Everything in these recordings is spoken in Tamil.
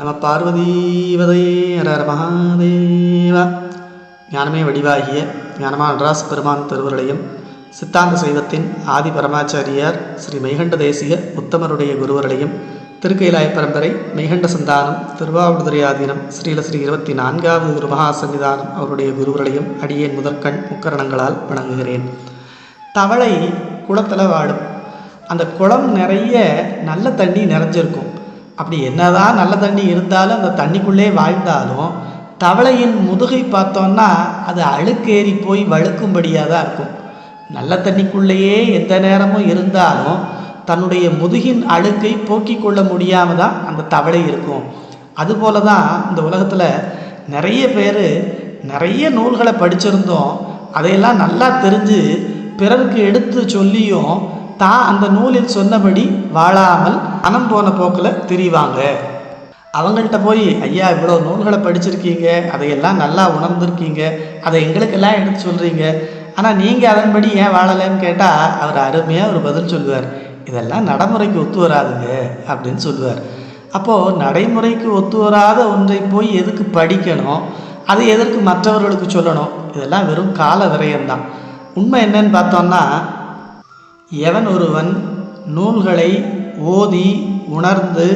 நம பார்வதீவதையே ஹர மகாதேவா. ஞானமே வடிவாகிய ஞானமான நடராச பெருமான் திருவருளையும் சித்தாந்த சைவத்தின் ஆதி பரமாச்சாரியார் ஸ்ரீ மெய்கண்ட தேசிய உத்தமருடைய குருவர்களையும் திருக்கைலாய பரம்பரை மெய்கண்ட சந்தானம் திருவாவூதுரை ஆதீனம் ஸ்ரீல ஸ்ரீ இருபத்தி நான்காவது குரு மகா சன்னிதானம் அவருடைய குருவர்களையும் அடியேன் முதற்கண் முக்கரணங்களால் வணங்குகிறேன். தவளை குளத்தில் வாடும். அந்த குளம் நிறைய நல்ல தண்ணி நிறைஞ்சிருக்கும். அப்படி என்னதான் நல்ல தண்ணி இருந்தாலும் அந்த தண்ணிக்குள்ளே வாழ்ந்தாலும் தவளையின் முதுகை பார்த்தோன்னா அது அழுக்கேறி போய் வழுக்கும்படியாக தான் இருக்கும். நல்ல தண்ணிக்குள்ளேயே எந்த நேரமும் இருந்தாலும் தன்னுடைய முதுகின் அழுக்கை போக்கிக் கொள்ள முடியாமல் தான் அந்த தவளை இருக்கும். அதுபோல தான் இந்த உலகத்தில் நிறைய பேர் நிறைய நூல்களை படிச்சிருந்தோம். அதையெல்லாம் நல்லா தெரிஞ்சு பிறருக்கு எடுத்து சொல்லியும் தான் அந்த நூலில் சொன்னபடி வாழாமல் மனம் போன போக்கில் திரிவாங்க. அவங்கள்ட்ட போய் ஐயா இவ்வளோ நூல்களை படிச்சிருக்கீங்க. அதையெல்லாம் நல்லா உணர்ந்திருக்கீங்க. அதை எங்களுக்கெல்லாம் எடுத்து சொல்கிறீங்க ஆனால் நீங்கள் அதன்படி ஏன் வாழலைன்னு கேட்டால் அவர் அருமையாக ஒரு பதில் சொல்லுவார். இதெல்லாம் நடைமுறைக்கு ஒத்து வராதுங்க அப்படின்னு சொல்லுவார். அப்போது நடைமுறைக்கு ஒத்து வராத ஒன்றை போய் எதுக்கு படிக்கணும்? அதை எதற்கு மற்றவர்களுக்கு சொல்லணும்? இதெல்லாம் வெறும் கால விரயம்தான். உண்மை என்னன்னு பார்த்தோம்னா எவன் ஒருவன் நூல்களை ஓதி உணர்ந்து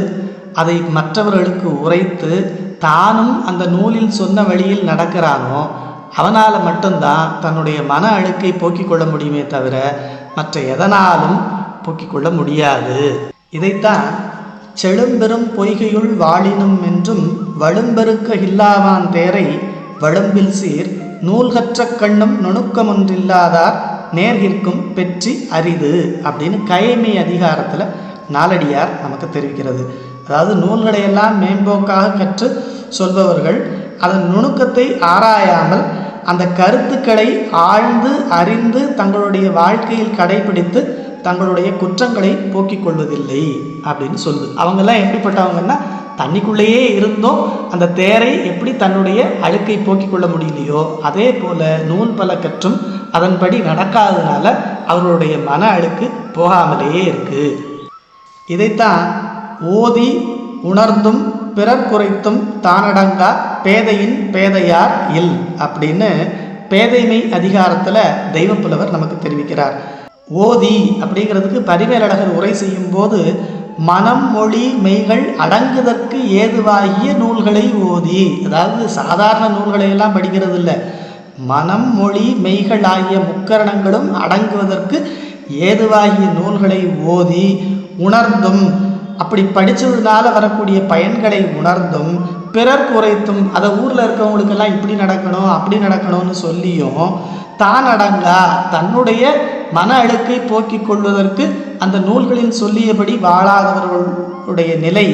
அதை மற்றவர்களுக்கு உரைத்து தானும் அந்த நூலில் சொன்ன வழியில் நடக்கிறானோ அவனால் மட்டும்தான் தன்னுடைய மன அழுக்கை போக்கிக் கொள்ள முடியுமே தவிர மற்ற எதனாலும் போக்கிக் கொள்ள முடியாது. இதைத்தான் செழும்பெரும் பொய்கையுள் வாழினும் என்றும் வழும்பெருக்க இல்லாவான் தேரை வழும்பில் சீர் நூல்கற்ற கண்ணும் நுணுக்கமொன்றில்லாதார் நேர்கிற்கும் பெற்றி அரிது அப்படின்னு கைமை அதிகாரத்தில் நாலடியார் நமக்கு தெரிவிக்கிறது. அதாவது நூல்களையெல்லாம் மேம்போக்காக கற்று சொல்பவர்கள் அதன் நுணுக்கத்தை ஆராயாமல் அந்த கருத்துக்களை ஆழ்ந்து அறிந்து தங்களுடைய வாழ்க்கையில் கடைபிடித்து தங்களுடைய குற்றங்களை போக்கிக் கொள்வதில்லை அப்படின்னு சொல்லுது. அவங்கெல்லாம் எப்படிப்பட்டவங்கன்னா தண்ணிக்குள்ளேயே இருந்தும் அந்த தேரை எப்படி தன்னுடைய அழுக்கை போக்கிக் கொள்ள முடியலையோ அதே போல நூல் பல கற்றும் அதன்படி நடக்காததுனால அவர்களுடைய மன அழுக்கு போகாமலேயே இருக்கு. இதைத்தான் ஓதி உணர்ந்தும் பிறர் குறைத்தும் தானடங்கா பேதையின் பேதையார் இல் அப்படின்னு பேதைமை அதிகாரத்தில் தெய்வப்புலவர் நமக்கு தெரிவிக்கிறார். ஓதி அப்படிங்கிறதுக்கு பரிமேலழகர் உரை செய்யும் போது மனம் மொழி மெய்கள் அடங்குதற்கு ஏதுவாகிய நூல்களை ஓதி. அதாவது சாதாரண நூல்களை எல்லாம் படிக்கிறது இல்லை மனம் மொழி மெய்களாகிய முக்கரணங்களும் அடங்குவதற்கு ஏதுவாகிய நூல்களை ஓதி உணர்ந்தும் அப்படி படித்ததுனால வரக்கூடிய பயன்களை உணர்ந்தும் பிறர் குறைத்தும் அதை ஊரில் இருக்கவங்களுக்கெல்லாம் இப்படி நடக்கணும் அப்படி நடக்கணும்னு சொல்லியும் தான் அடங்கா தன்னுடைய மன அழுக்கை போக்கிக் கொள்வதற்கு அந்த நூல்களில் சொல்லியபடி வாழாதவர்களுடைய நிலை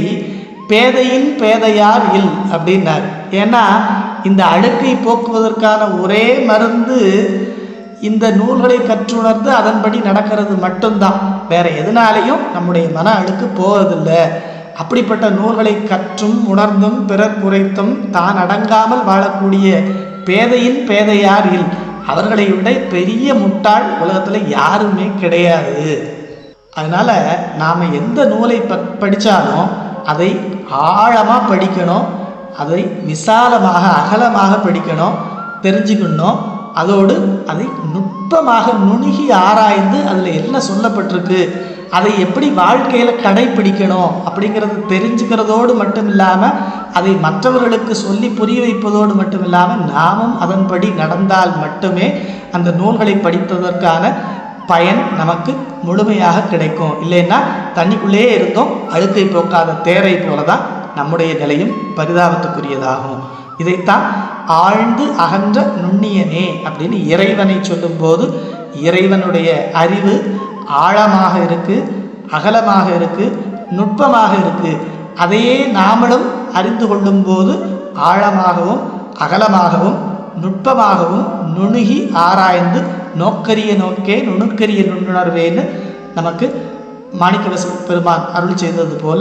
பேதையின் பேதையார் இல் அப்படின்னார். ஏன்னா இந்த அழுக்கை போக்குவதற்கான ஒரே மருந்து இந்த நூல்களை கற்றுணர்ந்து அதன்படி நடக்கிறது மட்டும்தான். வேற எதனாலையும் நம்முடைய மன அழுக்கு போவதில்லை. அப்படிப்பட்ட நூல்களை கற்றும் உணர்ந்தும் பிறர் குறைத்தும் தான் அடங்காமல் வாழக்கூடிய பேதையின் பேதையாரில் அவர்களை விட பெரிய முட்டாள் உலகத்தில் யாருமே கிடையாது. அதனால் நாம் எந்த நூலை ப படித்தாலும் அதை ஆழமாக படிக்கணும். அதை விசாலமாக அகலமாக பிடிக்கணும் தெரிஞ்சுக்கணும். அதோடு அதை நுட்பமாக நுணுகி ஆராய்ந்து அதில் என்ன சொல்லப்பட்டிருக்கு அதை எப்படி வாழ்க்கையில் கடைப்பிடிக்கணும் அப்படிங்கிறது தெரிஞ்சுக்கிறதோடு மட்டும் இல்லாமல் அதை மற்றவர்களுக்கு சொல்லி புரிய வைப்பதோடு மட்டும் இல்லாமல் நாமும் அதன்படி நடந்தால் மட்டுமே அந்த நூல்களை படித்ததற்கான பயன் நமக்கு முழுமையாக கிடைக்கும். இல்லைன்னா தண்ணிக்குள்ளேயே இருந்தோம் அழுக்கை போக்காத தேரை போல தான் நம்முடைய நிலையும் பரிதாபத்துக்குரியதாகும். இதைத்தான் ஆழ்ந்து அகன்ற நுண்ணியனே அப்படின்னு இறைவனை சொல்லும்போது இறைவனுடைய அறிவு ஆழமாக இருக்கு அகலமாக இருக்குது நுட்பமாக இருக்குது அதையே நாமளும் அறிந்து கொள்ளும்போது ஆழமாகவும் அகலமாகவும் நுட்பமாகவும் நுணுகி ஆராய்ந்து நோக்கரிய நோக்கே நுணுக்கரிய நுண்ணுணர்வேன்னு நமக்கு மாணிக்கவச பெருமான் அருள் செய்தது போல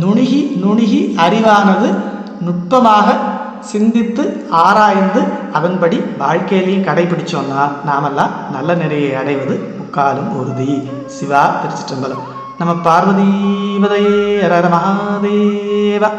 நுணுகி நுணுகி அறிவானது நுட்பமாக சிந்தித்து ஆராய்ந்து அதன்படி வாழ்க்கையிலையும் கடைபிடிச்சோம்னா நாமெல்லாம் நல்ல நிறையை அடைவது முக்காலும் உறுதி. சிவா திருச்சிற்றம்பலம். நம்ம பார்வதீபதையே அரர மகாதேவா